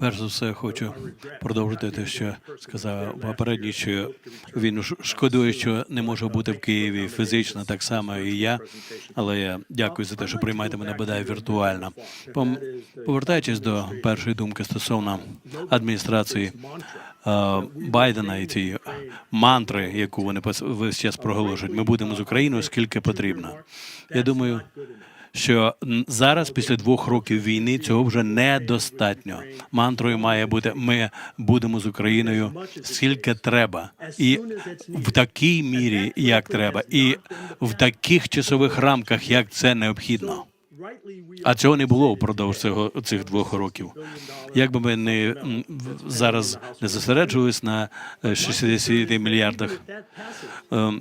Перш за все, хочу продовжити те, що сказав попередній, що він шкодує, що не може бути в Києві фізично, так само і я. Але я дякую за те, що приймаєте мене бодай віртуально. Повертаючись до першої думки стосовно адміністрації е, Байдена і цієї мантри, яку вони весь час проголошують. Ми будемо з Україною скільки потрібно. Я думаю, що зараз, після двох років війни, цього вже недостатньо. Мантрою має бути ми будемо з Україною скільки треба, і в такій мірі, як треба, і в таких часових рамках, як це необхідно. А цього не було впродовж цього цих двох років. Як би ми не зараз не зосереджувались на е, 60 мільярдах ем,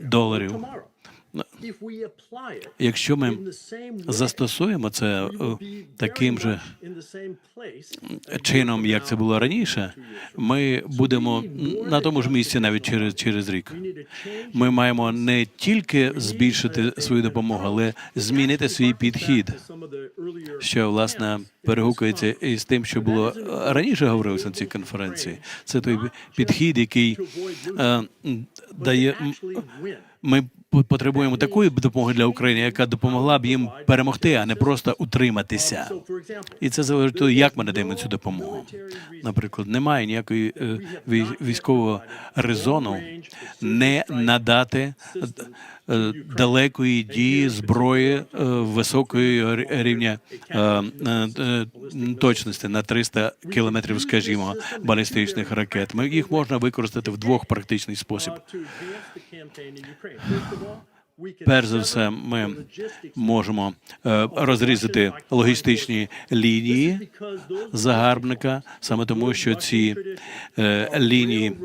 доларів. Якщо ми застосуємо це е, таким же чином, як це було раніше, ми будемо на тому ж місці навіть через, через рік. Ми маємо не тільки збільшити свою допомогу, але змінити свій підхід, що власне перегукується із тим, що було раніше говорилося на цій конференції. Це той підхід, який е, дає ми потребуємо такої допомоги для України, яка допомогла б їм перемогти, а не просто утриматися. І це залежить як ми надаємо цю допомогу. Наприклад, немає ніякої е, військового резону не надати е, далекої дії зброї е, високої рівня е, е, е, точності на 300 кілометрів, скажімо, балістичних ракет. Ми їх можна використати в двох практичний спосіб. Перш за все, ми можемо е, розрізати логістичні лінії загарбника, саме тому, що ці е, лінії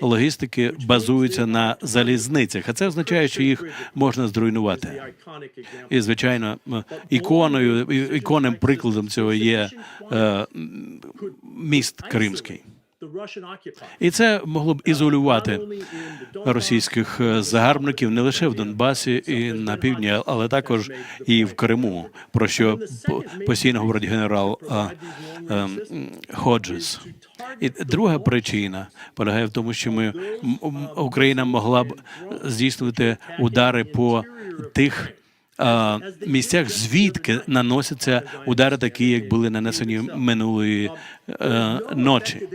логістики базуються на залізницях, а це означає, що їх можна зруйнувати. І звичайно, іконою іконним прикладом цього є е, міст Кримський. І це могло б ізолювати російських е, загарбників не лише в Донбасі і на півдні, але також і в Криму, про що по- постійно говорить генерал а, ем, Ходжес. І друга причина полягає в тому, що ми Україна могла б здійснювати удари по тих. Місцях звідки наносяться удари, такі як були нанесені минулої е, ночі.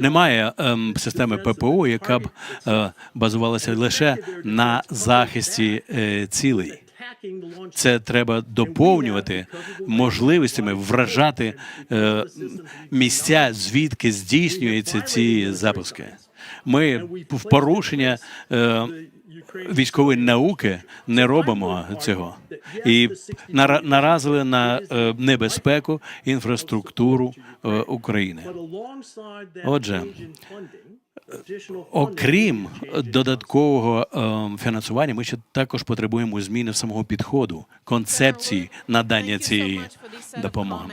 Немає ем, системи ППО, яка б е, базувалася лише на захисті е, цілей. Це треба доповнювати можливостями вражати е, місця, звідки здійснюються ці запуски. Ми в порушення е, військової науки не робимо цього і нара- наразили на е, небезпеку інфраструктуру е, України. Отже, Окрім додаткового фінансування, ми ще також потребуємо зміни самого підходу, концепції надання цієї допомоги.